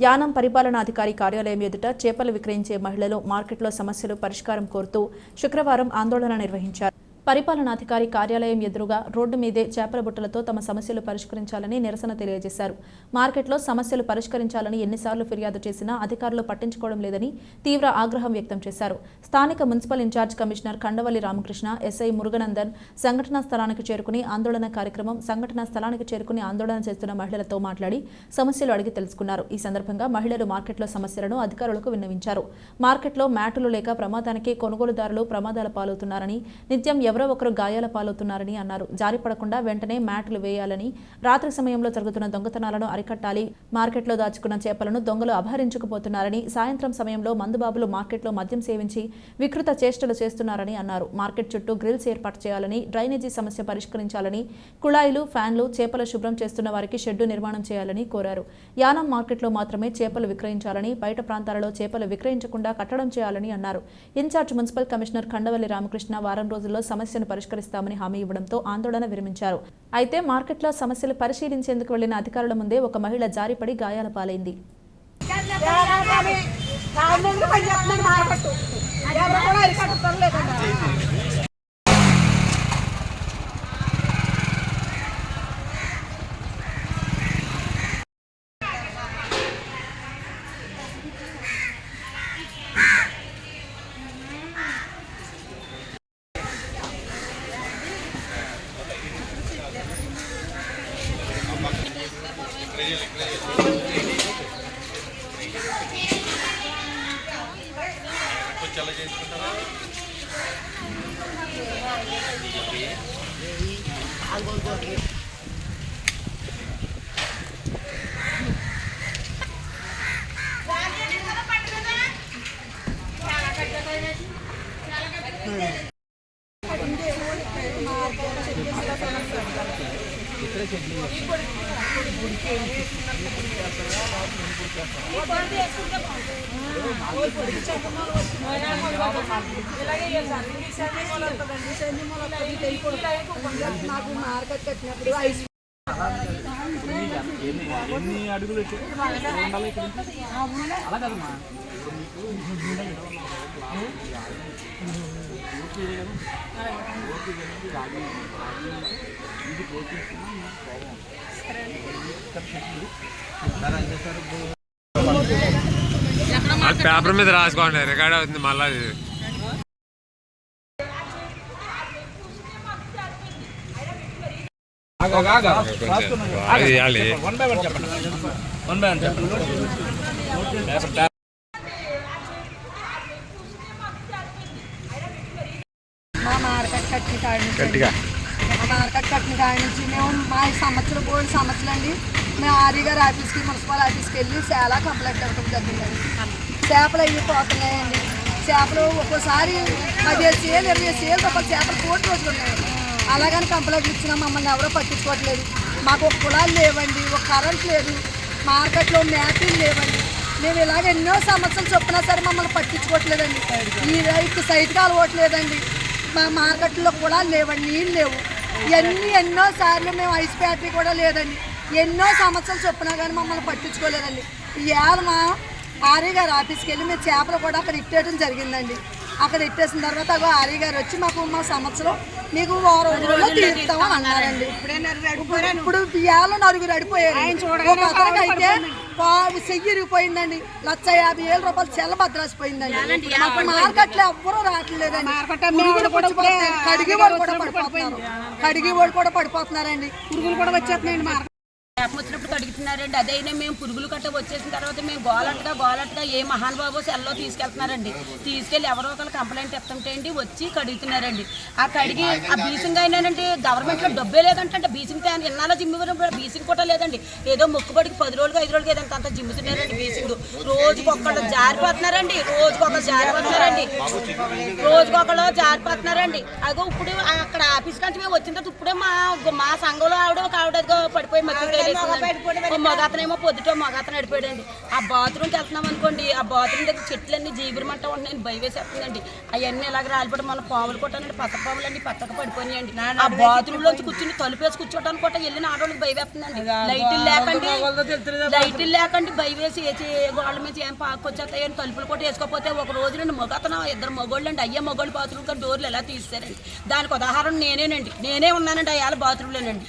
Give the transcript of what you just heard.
యానం పరిపాలనాధికారి కార్యాలయం ఎదుట చేపలు విక్రయించే మహిళలు మార్కెట్లో సమస్యలు పరిష్కారం కోరుతూ శుక్రవారం ఆందోళన నిర్వహించారు. పరిపాలనాధికారి కార్యాలయం ఎదురుగా రోడ్డు మీదే చేపల బుట్టలతో తమ సమస్యలు పరిష్కరించాలని నిరసన తెలియజేశారు. మార్కెట్లో సమస్యలు పరిష్కరించాలని ఎన్నిసార్లు ఫిర్యాదు చేసినా అధికారులు పట్టించుకోవడం లేదని తీవ్ర ఆగ్రహం వ్యక్తం చేశారు. స్థానిక municipal in charge commissioner Kandavalli Ramakrishna SI Muruganandan సంఘటనా స్థలానికి చేరుకుని ఆందోళన కార్యక్రమం సంఘటనా స్థలానికి చేరుకుని ఆందోళన చేస్తున్న మహిళలతో మాట్లాడి సమస్యలు అడిగి తెలుసుకున్నారు. ఈ సందర్భంగా మహిళలు మార్కెట్లో సమస్యలను అధికారులకు విన్నవించారు. మార్కెట్లో మ్యాటులు లేక ప్రమాదానికి కొనుగోలుదారులు ప్రమాదాల పాలవుతున్నారని నిత్యం ఎవరో ఒకరు గాయాల పాలవుతున్నారని అన్నారు. జారిపడకుండా వెంటనే మ్యాట్లు వేయాలని రాత్రి సమయంలో జరుగుతున్న దొంగతనాలను అరికట్టాలి మార్కెట్లో దాచుకున్న చేపలను దొంగలు అపహరించుకుపోతున్నారని సాయంత్రం సమయంలో మందుబాబులు మార్కెట్లో మద్యం సేవించి వికృత చేష్టలు చేస్తున్నారని అన్నారు. మార్కెట్ చుట్టూ గ్రిల్స్ ఏర్పాటు చేయాలని డ్రైనేజీ సమస్య పరిష్కరించాలని కుళాయిలు ఫ్యాన్లు చేపల శుభ్రం చేస్తున్న వారికి షెడ్డు నిర్మాణం చేయాలని కోరారు. యానం మార్కెట్లో మాత్రమే చేపలు విక్రయించాలని బయట ప్రాంతాలలో చేపలు విక్రయించకుండా కట్టడం చేయాలని అన్నారు. In charge municipal commissioner Khandavalli Ramakrishna వారం రోజుల్లో సమస్యను పరిష్కరిస్తామని హామీ ఇవ్వడంతో ఆందోళన విరమించారు. అయితే మార్కెట్లో సమస్యలు పరిశీలించేందుకు వెళ్ళిన అధికారుల ముందే ఒక మహిళ జారిపడి గాయాల పాలైంది. కారణంగా పని చేస్తున్నాడు మార్కెట్ నాకు మార్కెట్ కట్టినప్పుడు ఐస్ ఎన్ని అడుగులు పేపర్ మీద రాసుకోండి రికార్డ్ అవుతుంది మళ్ళీ అది. కొంచెం అది ఇవ్వాలి వన్ బై వన్ చెప్పండి. వన్ బై వన్ చెప్పండి పేపర్ ట్యాప్ మా మార్కెట్ కట్టిన నుంచి గట్టిగా. మా మార్కెట్ కట్టిన కాడ నుంచి మేము మా ఈ సంవత్సరం పోయిన సంవత్సరం అండి మేము ఆర్ఈ గారి ఆఫీస్కి మున్సిపల్ ఆఫీస్కి వెళ్ళి చాలా కంప్లైంట్ ఇవ్వడం జరిగిందండి చేపలు అవి పోతున్నాయండి చేపలు ఒక్కోసారి పదిహేను సేలు ఇరవై సేలు తప్ప చేపలు కోటి రోజులు ఉన్నాయండి అలాగని కంప్లైంట్ ఇచ్చినా మమ్మల్ని ఎవరో పట్టించుకోవట్లేదు మాకు ఒక కులాలు లేవండి ఒక కరెంట్ లేదు మార్కెట్లో మ్యాపింగ్ లేవండి మేము ఇలాగ ఎన్నో సంవత్సరాలు చెప్పినా సరే మమ్మల్ని పట్టించుకోవట్లేదండి. ఈ రైతు సైట్ అలవట్లేదండి మా మార్కెట్లో కూడా లేవండి నీళ్ళు లేవు. ఎన్ని ఎన్నో సార్లు మేము ఐస్ ఫ్యాక్టరీ కూడా లేదండి. ఎన్నో సంవత్సరాలు చొప్పున కానీ మమ్మల్ని పట్టించుకోలేదండి. ఇవాళ మా ఆర్య గారు ఆఫీస్కి వెళ్ళి మేము చేపలు కూడా అక్కడ ఇట్టేయడం జరిగిందండి. అక్కడ ఇట్టేసిన తర్వాత అగో ఆర్య గారు వచ్చి మాకు మా సంవత్సరం మీకు వారం రోజుల్లో అన్నారండి. ఇప్పుడు ఇవాళ నలుగురు అడిపోయారు. అయితే చెయ్యి ఇరిగిపోయిందండి. లక్ష యాభై వేల రూపాయలు చెల్ల భద్రాసిపోయిందండి మాకు మార్కెట్లో ఎవ్వరూ రావట్లేదండి. కడిగి వాడు కూడా పడిపోతున్నారు. కడిగి వాడు కూడా పడిపోతున్నారండి. పురుగులు కూడా వచ్చేస్తున్నాయండి మార్కెట్ శాపం వచ్చినప్పుడు కడుగుతున్నారండి అదైనా మేము పురుగులు కట్ట వచ్చేసిన తర్వాత మేము గోలట్టుగా గోలట్టుగా ఏ మహానుభాబు సెల్లో తీసుకెళ్తున్నారండి. తీసుకెళ్ళి ఎవరో ఒకరు కంప్లైంట్ ఇస్తుంటే అండి వచ్చి కడుగుతున్నారండి. ఆ కడిగి ఆ బీసింగ్ అయినానండి గవర్నమెంట్లో డబ్బే లేదంటే బీసింగ్ ఫ్యాన్ ఇన్నాళ్ళ జిమ్మివరం బీసింగ్ కూడా లేదండి. ఏదో మొక్కుబడికి పది రోజులు ఐదు రోజులు ఏదంటే అంత జిమ్ముతున్నారండి బీసింగ్. రోజుకి జారిపోతున్నారండి. రోజుకి జారిపోతున్నారండి. రోజుకొకళ్ళు జారిపోతున్నారండి. అగో ఇప్పుడు అక్కడ ఆఫీస్ కంటే మేము వచ్చిన తర్వాత ఇప్పుడే మా మా సంఘంలో ఆవిడ ఒక ఆవిడ పడిపోయి మధ్య భయవేసిందండి మగతనేమో పొద్దుట మగతను నడిపాడండి ఆ బాత్రూమ్కి వెళ్తున్నాం అనుకోండి ఆ బాత్రూమ్ దగ్గర చెట్లన్నీ జీబురమంట ఉంటున్నాయి భయవేసేస్తుందండి అవన్నీ ఇలాగ రాలిపడి మన పాములు కొట్టానండి పచ్చ పాములు అండి పచ్చక పడిపోయాయండి ఆ బాత్రూమ్ లోంచి కూర్చుని తలుపేసి కూర్చోటానికి కూడా వెళ్ళిన ఆడవాళ్ళకి భయవేస్తుందండి లైట్లు లేకండి లైట్లు లేకండి భయవేసి వేసి గోళ్ళ మీద ఏం పాకొచ్చేస్తాయని తలుపులు కూడా వేసుకోకపోతే ఒక రోజు రెండు మగతన ఇద్దరు మగోళ్ళు అండి అయ్యే మగోళ్ళు బాత్రూమ్ డోర్లు ఎలా తీస్తారండి దానికి ఉదాహరణ నేనేనండి. నేనే ఉన్నానండి అయ్యాల బాత్రూంలోనండి